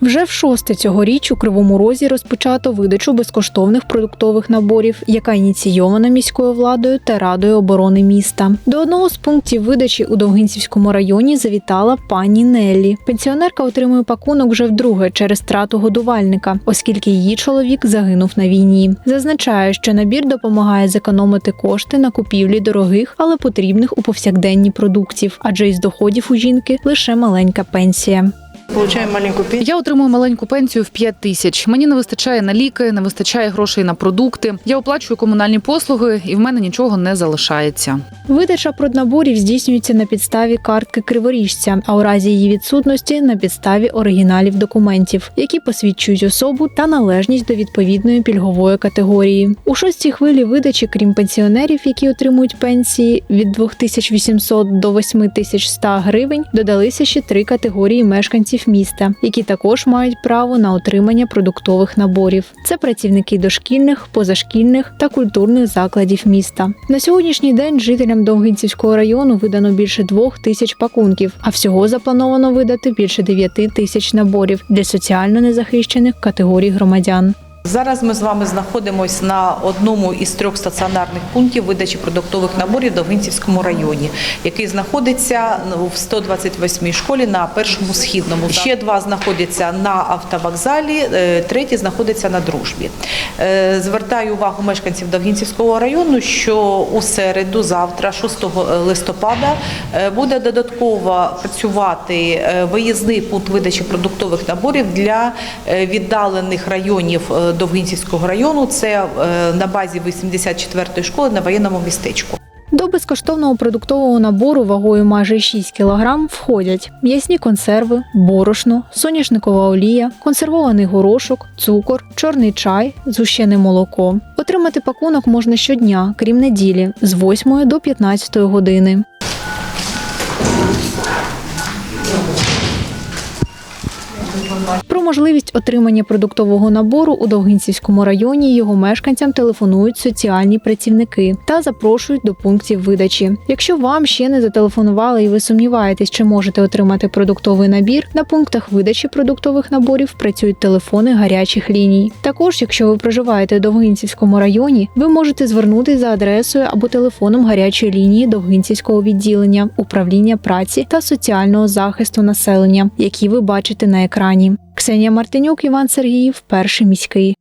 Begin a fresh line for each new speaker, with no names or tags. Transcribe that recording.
Вже в шосте цьогоріч у Кривому Розі розпочато видачу безкоштовних продуктових наборів, яка ініційована міською владою та радою оборони міста. До одного з пунктів видачі у Довгинцівському районі завітала пані Неллі. Пенсіонерка отримує пакунок вже вдруге через втрату годувальника, оскільки її чоловік загинув на війні. Зазначає, що набір допомагає зекономити кошти на купівлі дорогих, але потрібних у повсякденні продуктів, адже із доходів у жінки лише маленька пенсія.
Получаем маленькую пенсию.
Я отримую маленьку пенсію в 5 тисяч. Мені не вистачає на ліки, не вистачає грошей на продукти. Я оплачую комунальні послуги, і в мене нічого не залишається.
Видача проднаборів здійснюється на підставі картки криворіжця, а у разі її відсутності на підставі оригіналів документів, які посвідчують особу та належність до відповідної пільгової категорії. У шостій хвилі видачі, крім пенсіонерів, які отримують пенсії від 2800 до 8100 гривень, додалися ще три категорії мешканців міста, які також мають право на отримання продуктових наборів. Це працівники дошкільних, позашкільних та культурних закладів міста. На сьогоднішній день жителям Довгинцівського району видано більше двох тисяч пакунків, а всього заплановано видати більше дев'яти тисяч наборів для соціально незахищених категорій громадян.
Зараз ми з вами знаходимося на одному із трьох стаціонарних пунктів видачі продуктових наборів в Довгинцівському районі, який знаходиться ну, в 128 школі на першому східному. Ще два знаходяться на автовокзалі, е, третій знаходиться на дружбі. Е, Звертаю увагу мешканців Довгинцівського району, що у середу, завтра, 6 листопада, е, буде додатково працювати виїзний пункт видачі продуктових наборів для віддалених районів Довгинцівського району. Це е, на базі 84-ї школи на воєнному містечку.
До безкоштовного продуктового набору вагою майже 6 кг входять м'ясні консерви, борошно, соняшникова олія, консервований горошок, цукор, чорний чай, згущене молоко. Отримати пакунок можна щодня, крім неділі, з 8 до 15 години. Про можливість отримання продуктового набору у Довгинцівському районі його мешканцям телефонують соціальні працівники та запрошують до пунктів видачі. Якщо вам ще не зателефонували і ви сумніваєтесь, чи можете отримати продуктовий набір, на пунктах видачі продуктових наборів працюють телефони гарячих ліній. Також, якщо ви проживаєте у Довгинцівському районі, ви можете звернутися за адресою або телефоном гарячої лінії Довгинцівського відділення управління праці та соціального захисту населення, які ви бачите на екрані. Ксенія Мартинюк, Іван Сергіїв, перший міський.